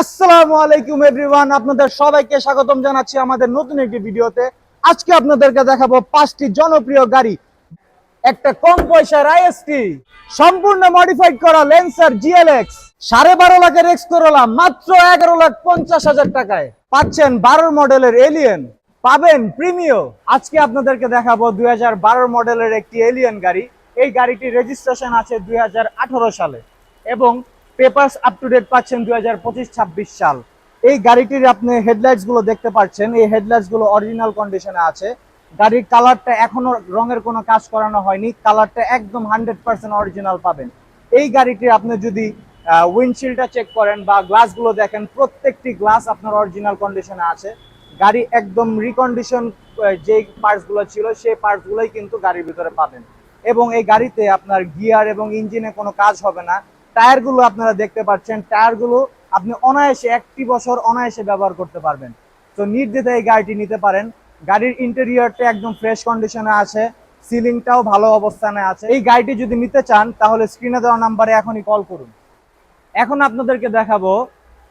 আসসালামু আলাইকুম এভরিওয়ান, আপনাদের সবাইকে স্বাগতম জানাচ্ছি আমাদের নতুন একটি ভিডিওতে। আজকে আপনাদেরকে দেখাবো পাঁচটি জনপ্রিয় গাড়ি। একটা কম পয়সার আইএসটি সম্পূর্ণ মডিফাইড করা লেন্সার জিএলএক্স সাড়ে বারো লাখের এক্স করোলা মাত্র এগারো লাখ পঞ্চাশ হাজার টাকায়। পাচ্ছেন বারো মডেলের এলিয়ন পাবেন প্রিমিও আজকে আপনাদেরকে দেখাবো দুই হাজার বারো মডেলের একটি এলিয়ন গাড়ি। এই গাড়িটির রেজিস্ট্রেশন আছে দুই হাজার আঠারো সালে। এবং পেপারস আপ টু ডেট পাচ্ছেন দুই হাজার পঁচিশ, ছাব্বিশ সাল। এই গাড়িটির আপনি হেডলাইটসগুলো দেখতে পাচ্ছেন। এই হেডলাইটসগুলো অরিজিনাল কন্ডিশনে আছে। গাড়ির কালারটা এখনও রঙের কোনো কাজ করানো হয়নি। কালারটা একদম হান্ড্রেড পার্সেন্ট অরিজিনাল পাবেন। এই গাড়িটির আপনি যদি উইন্ডশিল্ডটা চেক করেন বা গ্লাসগুলো দেখেন, প্রত্যেকটি গ্লাস আপনার অরিজিনাল কন্ডিশনে আছে। গাড়ি একদম রিকন্ডিশন যে পার্টসগুলো ছিল, সেই পার্টসগুলোই কিন্তু গাড়ির ভিতরে পাবেন। এবং এই গাড়িতে আপনার গিয়ার এবং ইঞ্জিনে কোনো কাজ হবে না। টায়ারগুলো আপনারা দেখতে পাচ্ছেন, টায়ারগুলো আপনি অনায়াসে একটি বছর অনায়াসে ব্যবহার করতে পারবেন। তো নির্দ্বিধায় এই গাড়িটি নিতে পারেন। গাড়ির ইন্টেরিয়রটা একদম ফ্রেশ কন্ডিশনে আছে সিলিংটাও ভালো অবস্থানে আছে। এই গাড়িটি যদি নিতে চান, তাহলে স্ক্রিনে দেওয়া নাম্বারে এখনই কল করুন। এখন আপনাদেরকে দেখাবো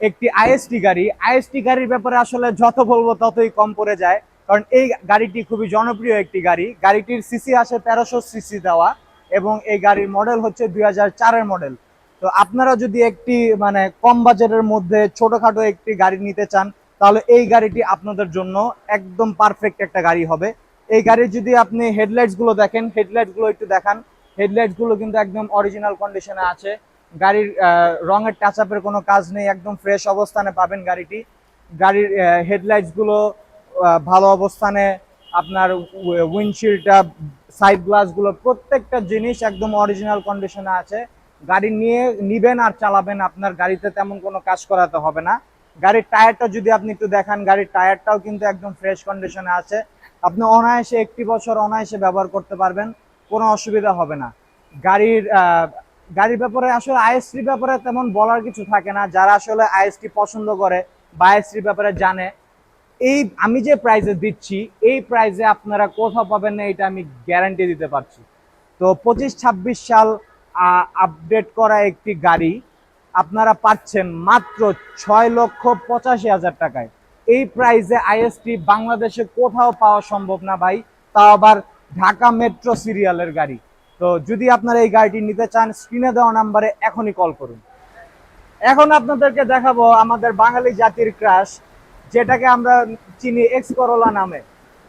একটি আইএসটি গাড়ি। আইএসটি গাড়ির ব্যাপারে আসলে যত বলব ততই কম পড়ে যায়, কারণ এই গাড়িটি খুবই জনপ্রিয় একটি গাড়ি। গাড়িটির সিসি আছে তেরোশো সিসি দেওয়া এবং এই গাড়ির মডেল হচ্ছে দুই হাজার চারের মডেল তো আপনারা যদি একটি মানে কম বাজারের মধ্যে ছোটখাটো একটি গাড়ি নিতে চান, তাহলে এই গাড়িটি আপনাদের জন্য একদম পারফেক্ট একটা গাড়ি হবে। এই গাড়ির যদি আপনি হেডলাইটসগুলো দেখেন হেডলাইটসগুলো একটু দেখান। হেডলাইটসগুলো কিন্তু একদম অরিজিনাল কন্ডিশনে আছে। গাড়ির রঙের টাচ আপের কোনো কাজ নেই, একদম ফ্রেশ অবস্থানে পাবেন গাড়িটি। গাড়ির হেডলাইটসগুলো ভালো অবস্থানে আপনার উইন্ডশিল্ডটা সাইড গ্লাসগুলো প্রত্যেকটা জিনিস একদম অরিজিনাল কন্ডিশনে আছে। গাড়ি নিয়ে নিবেন আর চালাবেন, আপনার গাড়িতে তেমন কোনো কাজ করাতে হবে না। গাড়ির টায়ারটা যদি আপনি একটু দেখান, গাড়ির টায়ারটাও কিন্তু একদম ফ্রেশ কন্ডিশনে আছে। আপনি অনায়াসে একটি বছর অনায়াসে ব্যবহার করতে পারবেন, কোনো অসুবিধা হবে না। গাড়ির গাড়ির ব্যাপারে আসলে আইএসটির ব্যাপারে তেমন বলার কিছু থাকে না। যারা আসলে আইএসটি পছন্দ করে বা আইএসটির ব্যাপারে জানে, এই আমি যে প্রাইজে দিচ্ছি, এই প্রাইজে আপনারা কোথাও পাবেন না, এটা আমি গ্যারান্টি দিতে পারছি। তো পঁচিশ ছাব্বিশ সাল আপডেট করা একটি গাড়ি আপনারা পাচ্ছেন মাত্র ছয় লক্ষ পঁচাশি হাজার টাকায়। এই প্রাইজে আইএসটি বাংলাদেশে কোথাও পাওয়া সম্ভব না ভাই, তাও আবার ঢাকা মেট্রো সিরিয়ালের গাড়ি। তো যদি আপনারা এই গাড়িটি নিতে চান স্ক্রিনে দেওয়া নাম্বারে এখনই কল করুন। এখন আপনাদেরকে দেখাবো আমাদের বাঙালি জাতির ক্রাশ যেটাকে আমরা চিনি এক্স করোলা নামে।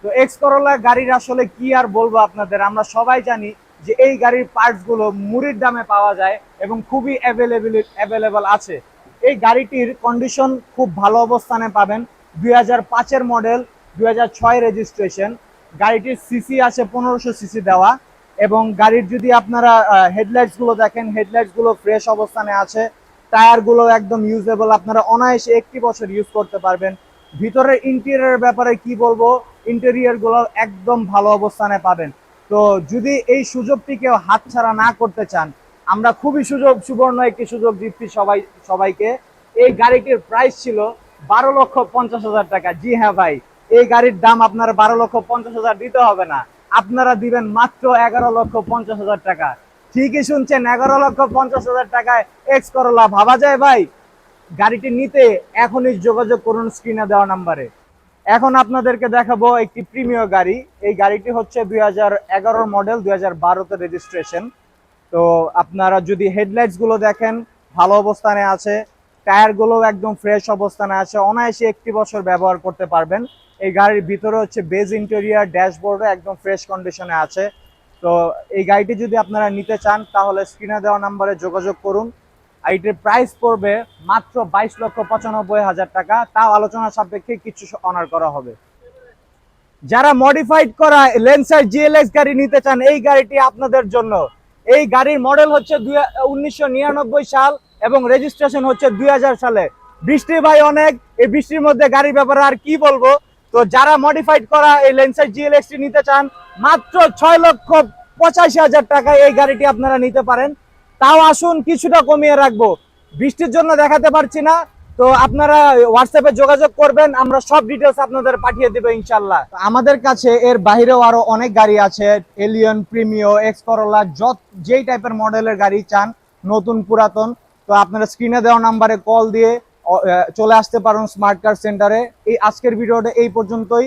তো এক্স করোলা গাড়ির আসলে কি আর বলব আপনাদের, আমরা সবাই জানি যে এই গাড়ির পার্টসগুলো মুড়ির দামে পাওয়া যায় এবং খুবই অ্যাভেলেবেল অ্যাভেলেবল আছে। এই গাড়িটির কন্ডিশন খুব ভালো অবস্থানে পাবেন। দুই হাজার পাঁচের মডেল দুই হাজার ছয় রেজিস্ট্রেশন গাড়িটির সিসি আছে পনেরোশো সিসি দেওয়া এবং গাড়ির যদি আপনারা হেডলাইটসগুলো দেখেন হেডলাইটসগুলো ফ্রেশ অবস্থানে আছে। টায়ারগুলো একদম ইউজেবল আপনারা অনায়াসে একটি বছর ইউজ করতে পারবেন। ভিতরের ইন্টেরিয়র ব্যাপারে কি বলব? ইন্টেরিয়রগুলো একদম ভালো অবস্থানে পাবেন। তো যদি এই সুযোগটি কেউ হাতছাড়া না করতে চান, আমরা খুবই সুযোগ, সুবর্ণ একটি সুযোগ দিচ্ছি সবাই, সবাইকে। এই গাড়িটির প্রাইস ছিল বারো লক্ষ পঞ্চাশ হাজার টাকা। জি হ্যাঁ ভাই, এই গাড়ির দাম আপনার বারো লক্ষ পঞ্চাশ হাজার দিতে হবে না। আপনারা দিবেন মাত্র এগারো লক্ষ পঞ্চাশ হাজার টাকা। ঠিকই শুনছেন, এগারো লক্ষ পঞ্চাশ হাজার টাকায় এক্স করলা ভাবা যায় ভাই, গাড়িটি নিতে এখনই যোগাযোগ করুন স্ক্রিনে দেওয়া নাম্বারে। এখন আপনাদেরকে দেখাবো একটি প্রিমিয় গাড়ি। এই গাড়িটি হচ্ছে দুই হাজার মডেল দুই হাজার রেজিস্ট্রেশন তো আপনারা যদি হেডলাইটসগুলো দেখেন, ভালো অবস্থানে আছে টায়ারগুলো একদম ফ্রেশ অবস্থানে আছে, অনায়াসে একটি বছর ব্যবহার করতে পারবেন। এই গাড়ির ভিতরে হচ্ছে বেজ ইন্টেরিয়ার ড্যাশবোর্ডও একদম ফ্রেশ কন্ডিশনে আছে। তো এই গাড়িটি যদি আপনারা নিতে চান, তাহলে স্ক্রিনে দেওয়া নাম্বারে যোগাযোগ করুন। আর এটির প্রাইস পড়বে মাত্র বাইশ লক্ষ পঁচানব্বই হাজার টাকা। তাও আলোচনা সাপেক্ষে কিছু অনার করা হবে। যারা মডিফাইড করা লেন্সার জিএলএক্স গাড়ি নিতে চান, এই গাড়িটি আপনাদের জন্য। এই গাড়ির মডেল হচ্ছে উনিশশো নিরানব্বই সাল এবং রেজিস্ট্রেশন হচ্ছে দুই হাজার সালে। বৃষ্টি ভাই অনেক, এই বৃষ্টির মধ্যে গাড়ির ব্যাপারে আর কি বলব? তো যারা মডিফাইড করা এই লেন্সার জিএলএক্স টি নিতে চান, মাত্র ছয় লক্ষ পঁচাশি হাজার টাকায় এই গাড়িটি আপনারা নিতে পারেন। তাও আসুন, কিছুটা কমিয়ে রাখব। বৃষ্টির জন্য দেখাতে পারছি না, তো আপনারা হোয়াটসঅ্যাপে যোগাযোগ করবেন, আমরা সব ডিটেলস আপনাদের পাঠিয়ে দেবো ইনশাল্লাহ। আমাদের কাছে এর বাইরেও আরও অনেক গাড়ি আছে এলিয়ন প্রিমিও এক্স করোলা যত যেই টাইপের মডেলের গাড়ি চান, নতুন, পুরাতন, তো আপনারা স্ক্রিনে দেওয়া নাম্বারে কল দিয়ে চলে আসতে পারেন স্মার্ট কার সেন্টারে এই আজকের ভিডিওটা এই পর্যন্তই।